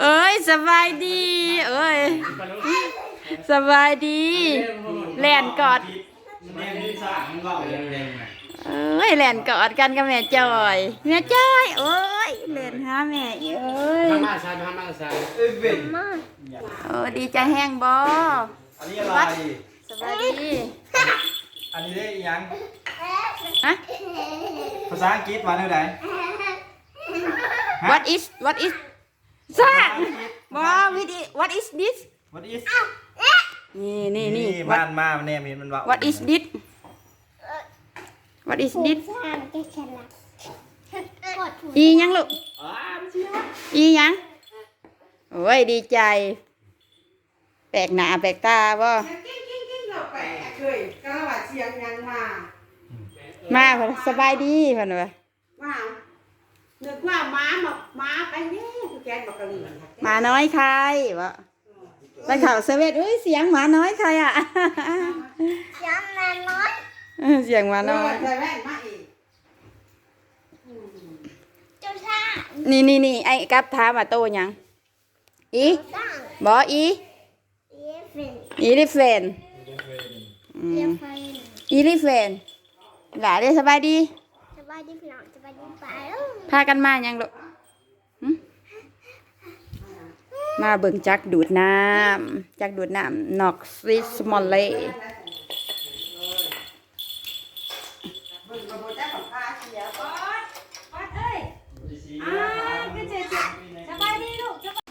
เอ้ยสบายดี เอ้ยสบายดีแล่นกอดแม่ที่สามก็เล่นเล่นไงเอ้ยแล่นกอดกันกับแม่จอยแม่จอยเอ้ยเล่นหาแม่เอ้ยทำมาซาทำมาซาเอ้ยเว้นเออดีใจแห้งบ่อันนี้อะไรสบายดีอันนี้ได้ยังฮะภาษาอังกฤษว่าเท่าไหร่ what is what is สร้างบ่วิธี what is this What is นี่นี่นี่ บ้า what นมามันเนี่ยมีมันว่า what is this what is this สามจะฉลาดกดถูกอีหยังลูกอีหยังโอ้ยดีใจ แปลกหน้าแปลกตาบ่กิ้งกิ้งกิ้งเราแปะเคยก็ว่าเสียงยังมามาเพิ่นสบายดีเพิ่นว่าว่านึกว่าม้ามาม้าไปเนี่ยคือแก นบอกกะหรี่หมาน้อยใครบ่ไปเข่าเซเว่นเอ้ยเสียงหมาน้อยใครอะย้ำมาน้อยเออเสียงหมาน้อยใส่แว่นมาอีกเจ้าช่างนี่นี่นี่ไอ้กับถามว่าโตหยังอีเจ้าช่างบ่อีเอฟเฟนอีลิเฟนอืเอมฟเฟนอีลิเฟนหลาได้สบายดีสบายดีพี่น้องสบายดีไปพากันมายังลูกหึ มาเบิ่งจักดูดน้ำจักดูดน้ำนอกซิสมอลเล่เบิ่งกระโบจ้าของพาเสียบอสบอสเอ้ยอ่าก็เจ๊จ้ะสบายดีลูกสบาย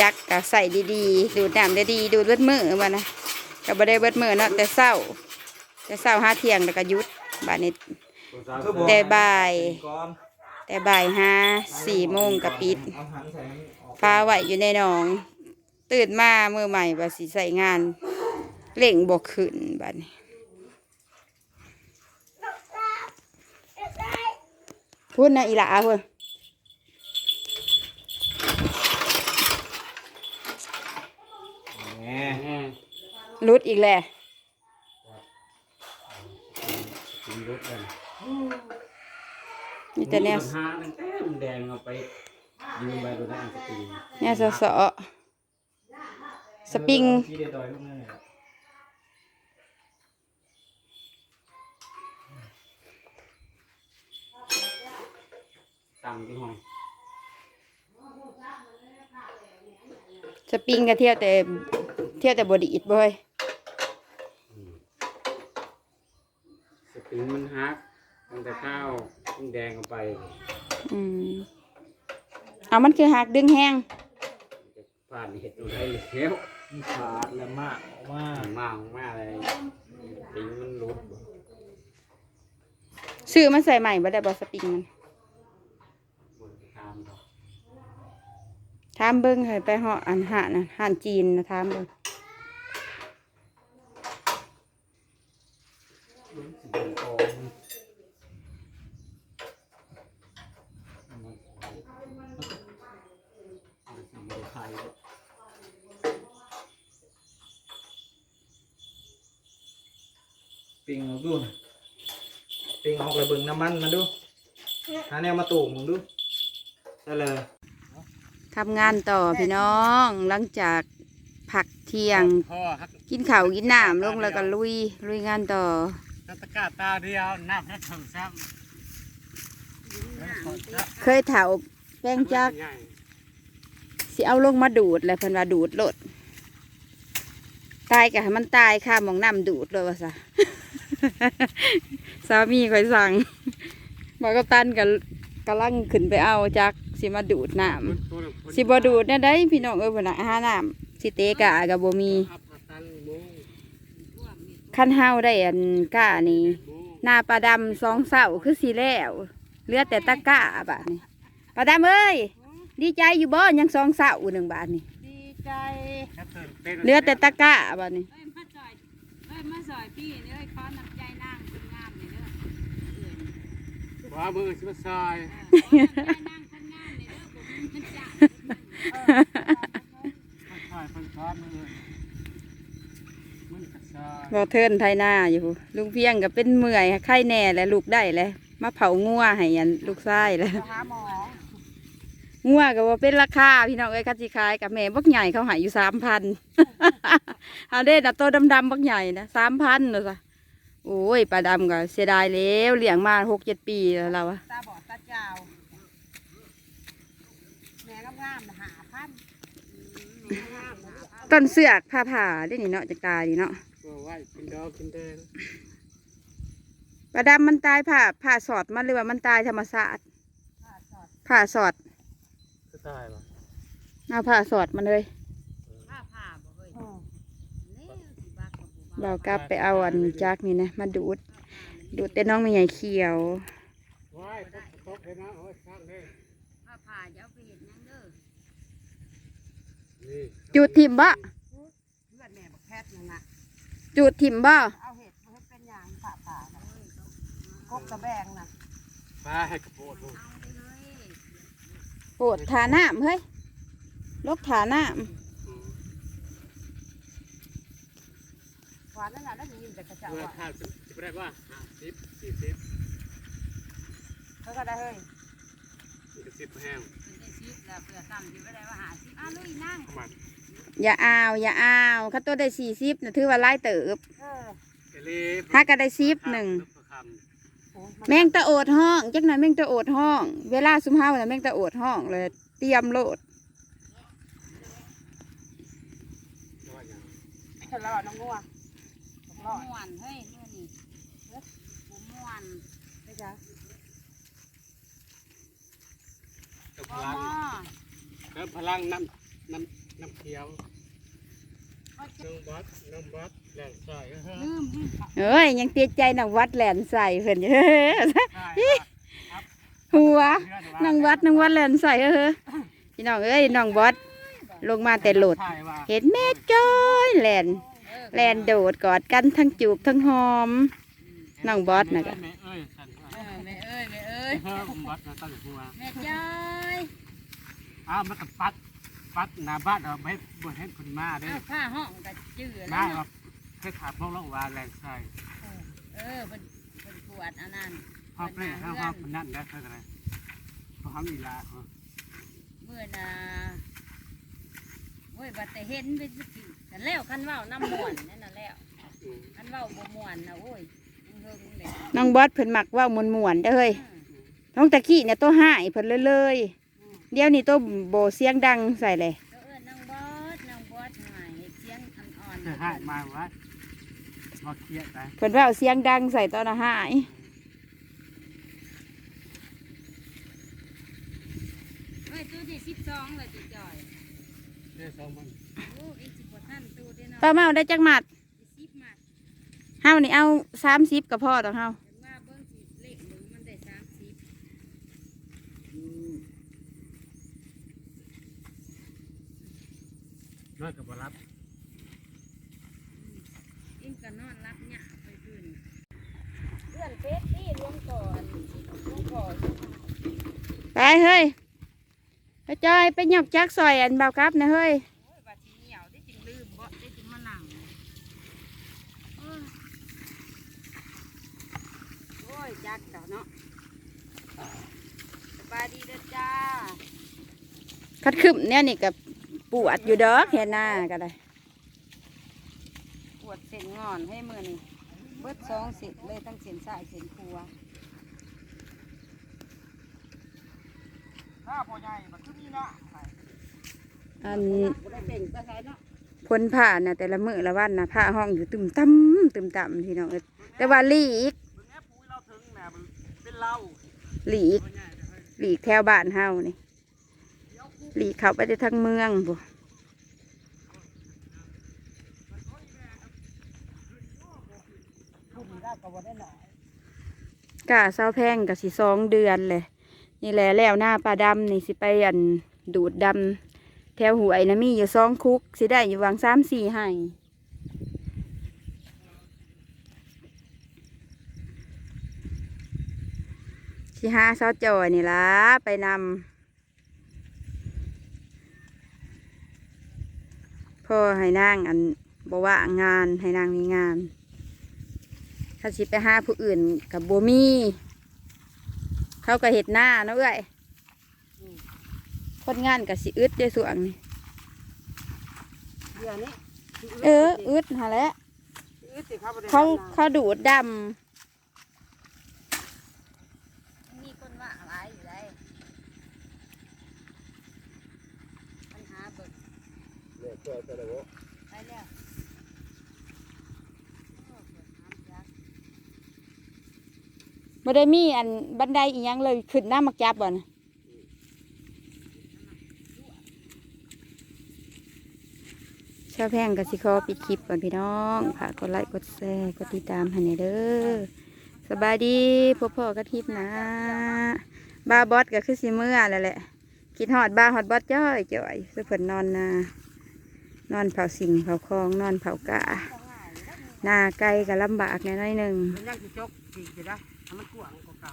จักก็ใส่ดีๆ ดูดน้ำได้ดีดูดเบิดมือมานะก็บ่ได้เบิดมือเนาะแต่เศร้า แต่เศร้าห้าเที่ยงแล้วก็ยุด บาดนี้คือบอกแต่บ่ายก่อนแต่บ่ายห้าสี่โมงก็ปิดเอาหันใส่มันออกปลาไหวอยู่ในหนอง ตื่นมามือใหม่ว่าสิใส่งานเล่งบกขึ้นบัดนี้พูดนะอีหลาเพื่นแหมรุดอีกแล้ว กิน รถกันนี่แต่แนวหาตั้งแต่แดงเอาไปยืมไปดูได้สปริงแนวสะเสาะสปริงที่เดียวดอยลูกนั่นแหละตังที่ห้องสปริงก็เที่ยวแต่เที่ยวแต่บดีดบ่เฮ้ย สปริงมันฮักตั้งแต่ข้าวแดงเอาไปอืมเอามันคือหักดึงแห้งผ่านเห็ดตัวได้แล้วมันขาดแล้วมากออกมามากมากเลยสปริงมันรุดซื้อมาใส่ใหม่บ่ได้บ่สปริงมันบนทางถามเบิ่งให้ไปเหาะอันหานะหานจีนนะถามเบิ่ง เป็นกองไทย ปิงออกดูน่ะปิงออกเลยเบิ่งน้ำมันมาดูหาแนวมาตูมมึงดูได้เลย ทำงานต่อพี่น้องหลังจากผักเที่ยง พ่อฮักกินข้าวกินน้ำลงแล้วก็ลุยลุยงานต่อตะตะกร้าตาเดียวนับแล้วถึงซ้เคยเถาแป้งำจักใหญ่สิเอาลงมาดูดแหละเพิ่นว่าดูดโลดตายกะให้มันตายค่ะหมองน้ำดูดเลยว่าซะ สามีคอยสั่งบอกกับตันกับกำลังขึ้นไปเอาจักสิมาดูดน้ำสิบ่ดูดเนี่ยได้พี่น้องเอ้ยพุ่นน่ะหาน้ำสิเตะกะกับบ่มีอัพตันโมงขั้นเฮาได้อันกะนี่หน้าปลาดำสองเสาคือสีแล้วเหลือแต่ตะกะบาทนี่ปลาดำเอ้ยดีใจอยู่บ่ยังสองเสาหนึ่งบาทนี่ดีใจเหลือแต่ตะกะบาทนี่เอ้ยมาจอยเอ้ยมาจอยพี่นี่เอ้ยขอน้ำใจนางคนงามนี่เด้อ ว่ามือชิบซายเอ้ยขอน้ำใจนางคนงามนี่เด้อผมมันจ้าซายคนซ้อนมือมันกระซายบ่เทินไทยหน้าอยู่ ลุงเพียงก็เป็นเมื่อยไข้แน่แหล้วลูกได้แหล้วมาเผางัวให้ยันลูกชายแหล้วหาหมองัวก็ว่าเป็นราคาพี่น้องเอ้ยคันสิขายกับแม่บักใหญ่เขาหายอยู่สามพันเอาเด้นะตัวดำๆบักใหญ่นะสามพันเลยจ้ะ โอ้ยปลาดำก็เสียดายแล้วเลี้ยงมาหกเจ็ดปีแล้วเราอะตาบอดตาเจ้าแม่งามๆน่ะหาพันแม่งามๆนะลูกต้นเสือกผ่าผ่าได้นี่เนาะจากตายดีเนาะก็ไหวกินดอกกินแดงปลาดำมันตายผ่าผ่าสอดมันหรือว่ามันตายธรรมชาติผ้าสอดผ่าสอดก็ตายป่ะเอาผ่าสอดมันเลย ผ้าผ้าบ่เฮ้ย อืม นี่สิบักกับผู้ เรากลับไปเอาอันจากนี่นะมาดูด ดูดแต่น้องไม่ใหญ่เขียวไหวตกตกเลยนะโอ้ยข้างเลยผ้าผ้าอย่าเอาไปเห็นหยังเด้อนี่จูดถิ่มบ่เพื่อนแม่บักแพทย์นั่นน่ะจูดถิ่มบ่เอาเห็ดมาให้เป็นอย่างผ่าผ่าน่ะกบกระแบงน่ะปลาให้กระโปดลูกเอาไปเลยโปวดฐาน้ำเฮ้ยลกฐาน้อื มหวานนั่นน่ะได้ยินแต่กระเจ้าเมื่ออะข้าวจะจะได้ว่าห้าสิบสี่สิบเขาก็ได้เฮ้ยนี่ก็สิบแห้งเป็นได้ชิปแล้วเพื่อซ้ำที่ไม่ได้ว่าหาชิปอะลุยนั่งประมาณำอย่าอ้าวอย่าอ้าวข้าตัวได้สี่สิบนะถือว่าไล่เติบเออเกลีถ้าก็ได้สิบหนึ่งโอ้ยแมงตะโอดห้องจักหน่อยแมงตะโอดห้อง เวลาซุมเฮาน่ะแมงตะโอดห้องเลย เตรียมโลดเห็นแล้วอะน้องงัว บอกบ่รอดม่วนเฮ้ยเมื่อนี่บ่ม่วนได้จ้ะเติมพบ่ลังหม้อเติมพลังน้ำน้ำน้ำเขียวน้องบอสน้องบอสแหล่งใส่เฮ้ยลืมลืมเอ้ยยังเตียใจนังวัดแหลนใส่เพิ่นอยู่ใช่หัวนังวัดนังวัดแหลนใส่เออพี่น้องเอ้ยน้องบอสลงมาแต่โหลดใช่ว่าเห็นแม่จ้อยแหลน แหลนโดดกอดกันทั้งจูบทั้งหอมน้องบอสน่ะก็แม่เอ้ยสั่นว่าเออแม่เอ้ยแม่เอ้ยเฮ้ยผมบอสนะตั้งแต่หัวแม่จ้อยอ้าวมันก็ปัดปัดหน้าบ้านเราไม่บ่เห็นคนมาเด้เอาผ้าห้องก็จื้อแล้มาวเนาะว่าเคยขาดพวกเราว่าแรงใส่เออเพิ่นเพิ่นกวดอันนั้นห้องเปรี้ยห้องห้องคนนั้นได้เท่าไหร่เพราะเขามีลาเขาเมื่อน่ะโอ้ยบัดแต่เห็นไปสิ กันแล้วคันเว้าน้ำม่วนนั่นน่ะแล้วอืมคันเว้าบ่ม่วนน่ะโอ้ยเฮิงๆเลยน้องบอสเพิ่นมักเว่ามวนมวนๆเด้อเฮ้ยน้องตะกี้เนี่ยตัวหายเพิ่นเลยเลยๆเดี๋ยวนี้ตัวโบเสียงดังใส่เลยเจ้าเอิ้นนางบอสนางบอสหายเสียงอ่อนๆเคยให้มาว่าบ่เครียดไปเพิ่นเว่าเสียงดังใส่ตอนอาหายเอ้ยตู้ที่12เลยจิจ่อยเรื่องสองมันโอ้อีกสิ บ่ทันตู้เด้เนาะป้าเมาได้จักหมัดสิบมัดเฮานี่เอาสามสิบกับพ่อต่อเฮาเห็นว่าเบิ่งสิเลขหนึ่งมันได้30น้อยกับบรับเอ็งก็นอนรับหยาไปพื้นเพื่อนเฟซที่ลวงก่อนลวงก่อนไปเฮ้ยไปจอยไปหยอกจักซอยอันเบาครับนะเฮ้ย โอ้ยบาดทีเหนียวได้จึงลืมบ่ได้จึงมานั่งเอ้ย โอ้ยจักเจ้าเนาะสบายดีเด้อจ้าคัดขึ้นเนี่ยนี่กับปวดอยู่เด้อแค่หน้าก็ได้ ปวดเส้นงอนให้มือนี่เบิดสองเส้นเลยทั้งเส้นซ้ายเส้นขวาถ้าพอใหญ่มันคือมีหน้าให้อันบ่ได้เป็นก็ใช่เนาะพ้นผ้าน่ะแต่ละมื้อละวันน่ะผ้าห้องอยู่ตึมต่ำตึมต่ำพี่น้องเอ้ยแต่ว่าหลีกมึงแอบ หลีก หลีกแถวบ้านเฮานี่ หลีกเขาไปแต่ทางเมืองบ่คุณได้ก็บ่ได้หน่อยกะเศร้าแพงกับสิสองเดือนเลยนี่แหละแล้วหน้าปลาดำนี่สิไปอันดูดดำแถวหวยนะมีอยู่สองคุกสิได้อยู่วางสามสี่ให้ สิหาเสาจอยนี่ล่ะไปนำพ่อให้นางอันบอกว่างานให้นางมีงาน ถ้าสิไปหาผู้อื่นกับโบมีเขาก็เห็ดหน้าเนาะเอ้ยคนงานกับสิอึดเจ้าสวงนี่เดี๋ยวนี้เอออึดหาแหล้วอึดสิเขาบ่ได้เขาดำน้เขาดูดด มีคนว่าหลายอยู่ได้ปัญหาเบิก เลือกตัวะไปแล้วบ่ได้มีอันบันไดอีหยังเลยขึ้นหน้ามักจับบ่นะชาวแพงกับสิขอปิดคลิปก่อนพี่น้องฝากกดไลค์กดแชร์กดติดตามให้หน่อยเด้อสบายดีพบพ่อกันคลิปนะบ้าบอสก็คือสิเมื่อแล้วแหละคิดฮอดบ้าฮอดบอสจ้อยจ้อยสุเพิ่นนอนนา นอนเผาสิงเผาคลองนอนเผากะหน้าไกลกับลำบากแหน่น้อยหนึ่ง มันยังสิจกอีกอยู่ได้มันกว้างกว่าเก่า